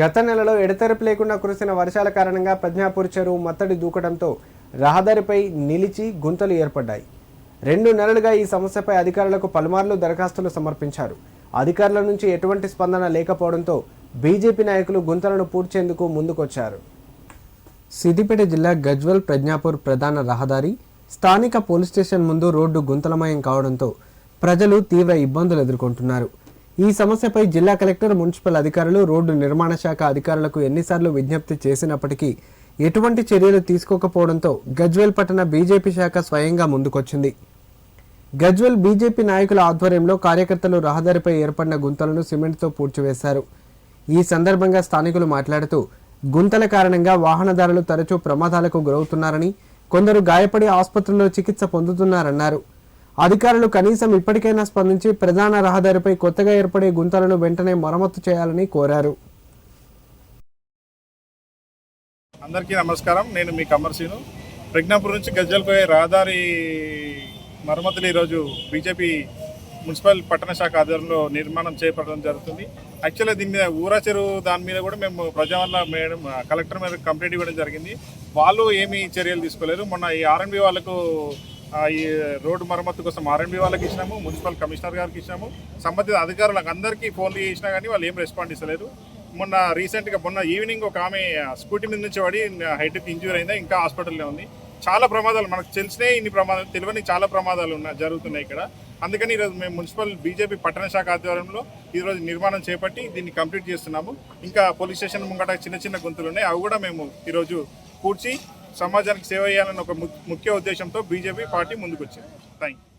గత నెలలో ఎడతెరపు లేకుండా కురిసిన వర్షాల కారణంగా ప్రజ్ఞాపూర్ చెరువు మత్తడి దూకడంతో రహదారిపై నిలిచి గుంతలు ఏర్పడ్డాయి. రెండు నెలలుగా ఈ సమస్యపై అధికారులకు పలుమార్లు దరఖాస్తులు సమర్పించారు. అధికారుల నుంచి ఎటువంటి స్పందన లేకపోవడంతో బీజేపీ నాయకులు గుంతలను పూడ్చేందుకు ముందుకొచ్చారు. సిద్దిపేట జిల్లా గజ్వల్ ప్రజ్ఞాపూర్ ప్రధాన రహదారి స్థానిక పోలీస్ స్టేషన్ ముందు రోడ్డు గుంతలమయం కావడంతో ప్రజలు తీవ్ర ఇబ్బందులు ఎదుర్కొంటున్నారు. ఈ సమస్యపై జిల్లా కలెక్టర్ మున్సిపల్ అధికారులు రోడ్డు నిర్మాణ శాఖ అధికారులకు ఎన్నిసార్లు విజ్ఞప్తి చేసినప్పటికీ ఎటువంటి చర్యలు తీసుకోకపోవడంతో గజ్వేల్ పట్టణ బీజేపీ శాఖ స్వయంగా ముందుకొచ్చింది. గజ్వెల్ బీజేపీ నాయకుల ఆధ్వర్యంలో కార్యకర్తలు రహదారిపై ఏర్పడిన గుంతలను సిమెంట్తో పూడ్చివేశారు. ఈ సందర్భంగా స్థానికులు మాట్లాడుతూ గుంతల కారణంగా వాహనదారులు తరచూ ప్రమాదాలకు గురవుతున్నారని కొందరు గాయపడి ఆసుపత్రుల్లో చికిత్స పొందుతున్నారన్నారు. అధికారులు కనీసం ఇప్పటికైనా స్పందించి ప్రధాన రహదారిపై కొత్తగా ఏర్పడే గుంతలను వెంటనే మరమ్మతు చేయాలని కోరారు. అందరికీ నమస్కారం. నేను మీ కమర్సీను ప్రజ్ఞాపూర్ నుంచి గజ్జల్ పోయే రహదారి మరమ్మతులు ఈరోజు బీజేపీ మున్సిపల్ పట్టణ శాఖ ఆధ్వర్యంలో నిర్మాణం చేపట్టడం జరుగుతుంది. యాక్చువల్గా దీని మీద ఊరా చెరువు దాని మీద కూడా మేము ప్రజావల్ల మేడం కలెక్టర్ మీద కంప్లైంట్ ఇవ్వడం జరిగింది. వాళ్ళు ఏమీ చర్యలు తీసుకోలేరు మొన్న ఈ ఆర్ఎన్బి వాళ్ళకు ఈ రోడ్డు మరమ్మతు కోసం ఆర్ఎండ్బి వాళ్ళకి ఇచ్చినాము మున్సిపల్ కమిషనర్ గారికి ఇచ్చినాము. సంబంధిత అధికారులకు అందరికీ ఫోన్లు చేసినా కానీ వాళ్ళు ఏం రెస్పాండ్ ఇస్తలేదు. మొన్న రీసెంట్గా మొన్న ఈవినింగ్ ఒక ఆమె స్కూటీ మీద నుంచి పడి హైటెక్ ఇంజ్యూర్ అయిందా ఇంకా హాస్పిటల్లో ఉంది. చాలా ప్రమాదాలు మనకు తెలిసినే ఇన్ని ప్రమాదాలు తెలియని చాలా ప్రమాదాలు ఉన్నాయి జరుగుతున్నాయి ఇక్కడ. అందుకని ఈరోజు మేము మున్సిపల్ బీజేపీ పట్టణ శాఖ ఆధ్వర్యంలో ఈరోజు నిర్మాణం చేపట్టి దీన్ని కంప్లీట్ చేస్తున్నాము. ఇంకా పోలీస్ స్టేషన్ ముంగట చిన్న చిన్న గుంతులు ఉన్నాయి అవి కూడా మేము ఈరోజు పూడ్చి సమాజానికి సేవ చేయాలన్న ఒక ము- ముఖ్య ఉద్దేశంతో బీజేపీ పార్టీ ముందుకొచ్చింది. Thank you